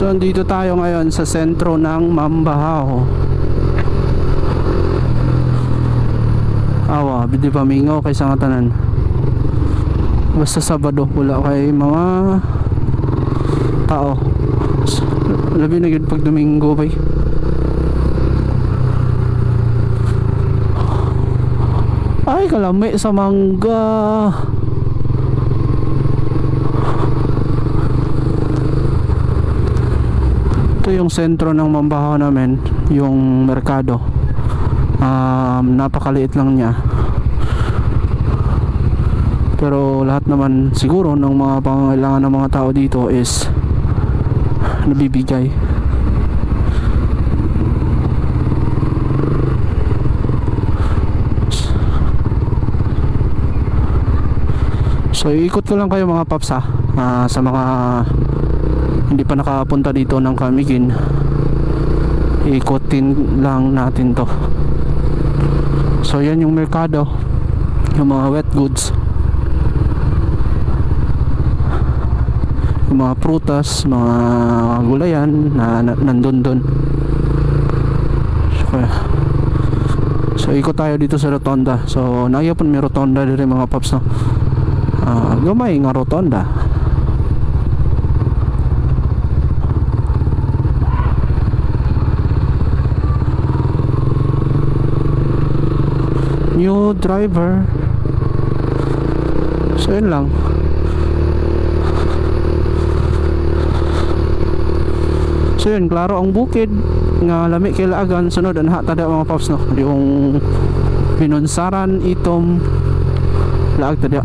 So andito tayo ngayon sa sentro ng Mambahaw. Awa, bidi pamingaw kay sa tanan. Basta Sabado wala kay mga tao. Labi na gid pag Domingo bay. Ay kalami sa mangga. Ito yung sentro ng Mambahaw namin, yung merkado. Um, napakaliit lang niya. Pero lahat naman siguro ng mga pangangailangan ng mga tao dito is nabibigay. So iikot ko lang kayo mga paps ha Ah, sa mga hindi pa nakapunta dito ng Kamigin. Ikutin lang natin to. So yan yung merkado. Yung mga wet goods. Yung mga prutas mga gulayan na, na nandun dun. So, so ikot tayo dito sa rotonda. So naayapon may rotonda dito mga paps no? Ah, gamay nga rotonda new driver. So yun lang. So yun klaro ang bukid nga lami kay laagan. Sunod ang tada mga paps no? Yung binunsaran itom laag tada